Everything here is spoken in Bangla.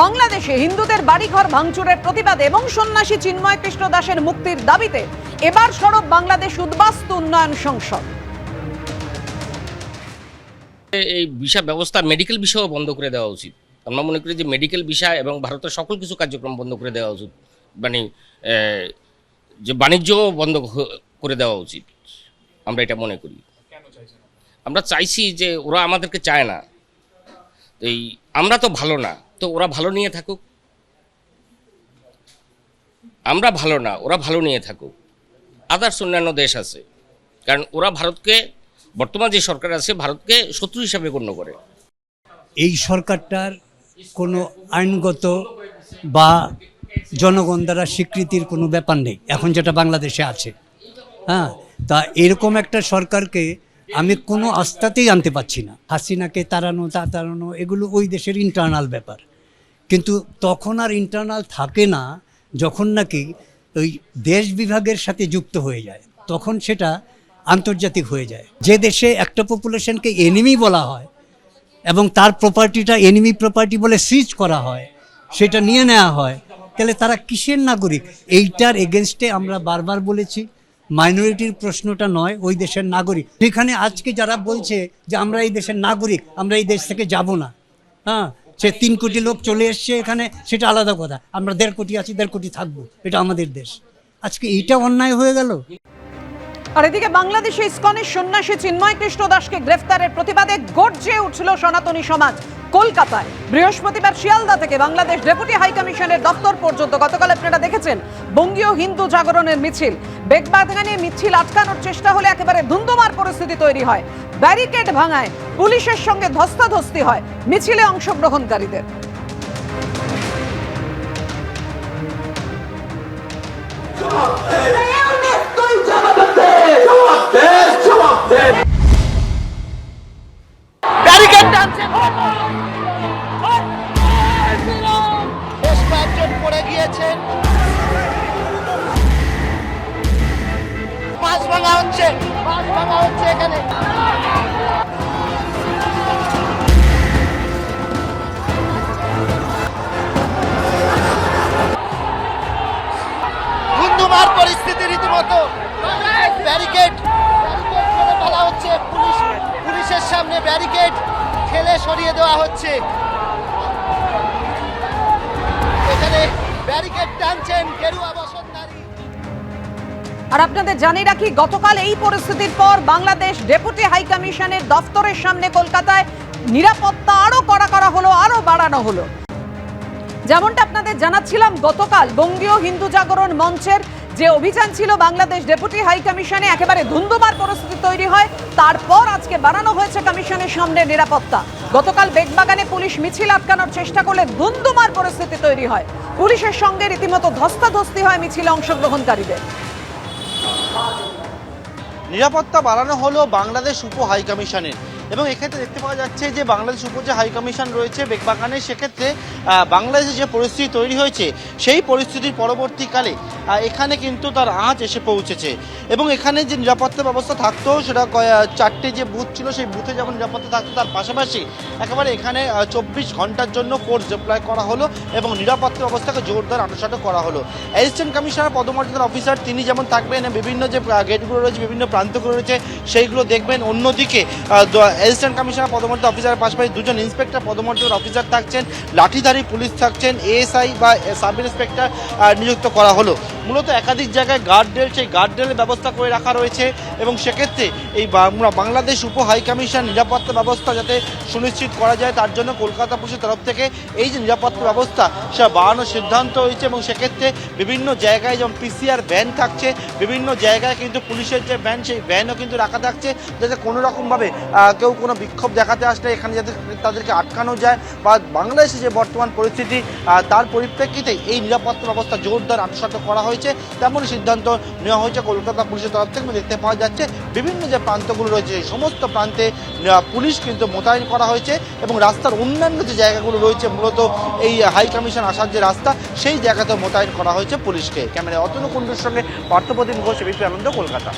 বাংলাদেশে হিন্দুদের বাড়িঘর ভাঙচুরের প্রতিবাদে এবং সন্ন্যাসী চিন্ময় কৃষ্ণ দাসের মুক্তির দাবিতে এবার সরব বাংলাদেশ উদ্বাস্তু উন্নয়ন সংসদ। এই ভিসা ব্যবস্থা মেডিকেল বিষয়ও বন্ধ করে দেওয়া উচিত। আমরা মনে করি যে মেডিকেল ভিসা এবং ভারতের সকল কিছু কার্যক্রম বন্ধ করে দেওয়া উচিত। মানে যে বাণিজ্যও বন্ধ করে দেওয়া উচিত। আমরা এটা মনে করি। আমরা চাইছি যে ওরা আমাদেরকে চায় না। এই আমরা তো ভালো না। তো ওরা ভালো নিয়ে থাকুক। আমরা ভালো না, ওরা ভালো নিয়ে থাকুক। আদার্স অন্যান্য দেশ আছে। কারণ ওরা ভারতকে, বর্তমান যে সরকার আছে, ভারতকে শত্রু হিসাবে গণ্য করে। এই সরকারটার কোনো আইনগত বা জনগণ দ্বারা স্বীকৃতির কোনো ব্যাপার নেই। এখন যেটা বাংলাদেশে আছে। হ্যাঁ তা এরকম একটা সরকারকে আমি কোনো আস্থাতেই আনতে পারছি না। হাসিনাকে তাড়ানো তা তাড়ানো এগুলো ওই দেশের ইন্টারনাল ব্যাপার। কিন্তু তখন আর ইন্টারনাল থাকে না, যখন নাকি ওই দেশ বিভাগের সাথে যুক্ত হয়ে যায়, তখন সেটা আন্তর্জাতিক হয়ে যায়। যে দেশে একটা পপুলেশনকে এনিমি বলা হয় এবং তার প্রপার্টিটা এনিমি প্রপার্টি বলে সিজ করা হয়, সেটা নিয়ে নেওয়া হয়, তাহলে তারা কিসের নাগরিক? এইটার এগেনস্টে আমরা বারবার বলেছি মাইনরিটির প্রশ্নটা নয়, ওই দেশের নাগরিক। সেখানে আজকে যারা বলছে যে আমরা এই দেশের নাগরিক, আমরা এই দেশ থেকে যাব না হ্যাঁ সে তিন কোটি লোক চলে এসছে এখানে, সেটা আলাদা কথা। আমরা দেড় কোটি আছি, দেড় কোটি থাকব। এটা আমাদের দেশ। আজকে এইটা অন্যায় হয়ে গেল? আর এদিকে বাংলাদেশে ইস্কনের সন্ন্যাসী চিন্ময় কৃষ্ণ দাসকে গ্রেফতারের প্রতিবাদে গর্জে উঠল সনাতনী সমাজ। কলকাতায়। বৃহস্পতিবার শিয়ালদা থেকে বাংলাদেশ ডেপুটি হাই কমিশনের দপ্তর পর্যন্ত গতকাল আপনারা দেখেছেন, বঙ্গীয় হিন্দু জাগরণের মিছিল। বেগ বাঁধানে মিছিল আটকানোর চেষ্টা হলে একেবারে ধুন্ধুমার পরিস্থিতি তৈরি হয়। ব্যারিকেড ভাঙায় পুলিশের সঙ্গে ধস্তাধস্তি হয়। মিছিলে অংশগ্রহণকারীদের। পড়ে গিয়েছেন পাঁচ এখানে ধুন্ধুমার পরিস্থিতি রীতিমতো ব্যারিকেড ব্যারিকেড ফেলে ফেলা হচ্ছে পুলিশ পুলিশের সামনে ব্যারিকেড ঠেলে সরিয়ে দেওয়া হচ্ছে। এখানে ব্যারিকেড টানছেন গেরুয়া আর আপনাদের জানিয়ে রাখি, গতকাল এই পরিস্থিতির পর বাংলাদেশ ডেপুটি হাই কমিশনের দফতরের সামনে কলকাতায় নিরাপত্তা আরও কড়া করা হলো, আরও বাড়ানো হলো। যেমনটা আপনাদের জানাচ্ছিলাম, গতকাল বঙ্গীয় হিন্দু জাগরণ মঞ্চের যে অভিযান ছিল বাংলাদেশ ডেপুটি হাই কমিশনে, একেবারে ধুন্ধুমার পরিস্থিতি তৈরি হয়। তারপর আজকে বানানো হয়েছে কমিশনের সামনে নিরাপত্তা। গতকাল বেগবাগানে পুলিশ মিছিল আটকানোর চেষ্টা করলে ধুন্ধুমার পরিস্থিতি তৈরি হয়। পুলিশের সঙ্গে রীতিমতো ধস্তাধস্তি হয় মিছিলে অংশগ্রহণকারীদের। নিরাপত্তা বাড়ানো হলো বাংলাদেশ উপ হাই কমিশনের। এবং এক্ষেত্রে দেখতে পাওয়া যাচ্ছে যে বাংলাদেশ উপ যে হাই কমিশন রয়েছে বেগবাগানে, সেক্ষেত্রে বাংলাদেশে যে পরিস্থিতি তৈরি হয়েছে, সেই পরিস্থিতির পরবর্তীকালে এখানে কিন্তু তার আঁচ এসে পৌঁছেছে। এবং এখানে যে নিরাপত্তা ব্যবস্থা থাকতো, সেটা চারটে যে বুথ ছিল, সেই বুথে যেমন নিরাপত্তা থাকতো, তার পাশাপাশি একেবারে এখানে চব্বিশ ঘণ্টার জন্য ফোর্স ডিপ্লয় করা হলো এবং নিরাপত্তা ব্যবস্থাকে জোরদার আনুষ্ঠানিক করা হলো। অ্যাসিস্ট্যান্ট কমিশনার পদমর্যাদার অফিসার তিনি যেমন থাকবেন, বিভিন্ন যে গেটগুলো রয়েছে, বিভিন্ন প্রান্তগুলো রয়েছে, সেইগুলো দেখবেন। অন্যদিকে অ্যাসিস্ট্যান্ট কমিশনার পদমর্যাদা অফিসারের পাশাপাশি দুজন ইন্সপেক্টর পদমর্যাদার অফিসার থাকছেন, লাঠিধারী পুলিশ থাকছেন এএসআই বা সাব ইন্সপেক্টর নিযুক্ত করা হলো। মূলত একাধিক জায়গায় গার্ডরেল সেই গার্ডরেলের ব্যবস্থা করে রাখা রয়েছে এবং সেক্ষেত্রে এই বাংলাদেশ উপ হাই কমিশন নিরাপত্তা ব্যবস্থা যাতে সুনিশ্চিত করা যায়, তার জন্য কলকাতা পুলিশের তরফ থেকে এই যে নিরাপত্তা ব্যবস্থা, সেটা বাড়ানোর সিদ্ধান্ত হয়েছে এবং সেক্ষেত্রে বিভিন্ন জায়গায় যেমন পিসিআর ভ্যান থাকছে, বিভিন্ন জায়গায় কিন্তু পুলিশের যে ভ্যান সেই ভ্যানও কিন্তু রাখা থাকছে যাতে কোনো রকমভাবে কেউ কোনো বিক্ষোভ দেখাতে আসলে এখানে যাতে তাদেরকে আটকানো যায় বা বাংলাদেশে যে বর্তমান পরিস্থিতি তার পরিপ্রেক্ষিতে এই নিরাপত্তা ব্যবস্থা জোরদার আনুষ্ঠানিক করা হয়েছে তেমন সিদ্ধান্ত নেওয়া হয়েছে। কলকাতা পুলিশের তরফ থেকে দেখতে পাওয়া যাচ্ছে, বিভিন্ন যে প্রান্তগুলো রয়েছে, সেই সমস্ত প্রান্তে পুলিশ কিন্তু মোতায়েন করা হয়েছে এবং রাস্তার অন্যান্য যে জায়গাগুলো রয়েছে, মূলত এই হাই কমিশন আসার যে রাস্তা, সেই জায়গাতেও মোতায়েন করা হয়েছে পুলিশকে। ক্যামেরায় অতনু কুণ্ডুর সঙ্গে পার্থপ্রতিম ঘোষ, এবিপি আনন্দ, কলকাতা।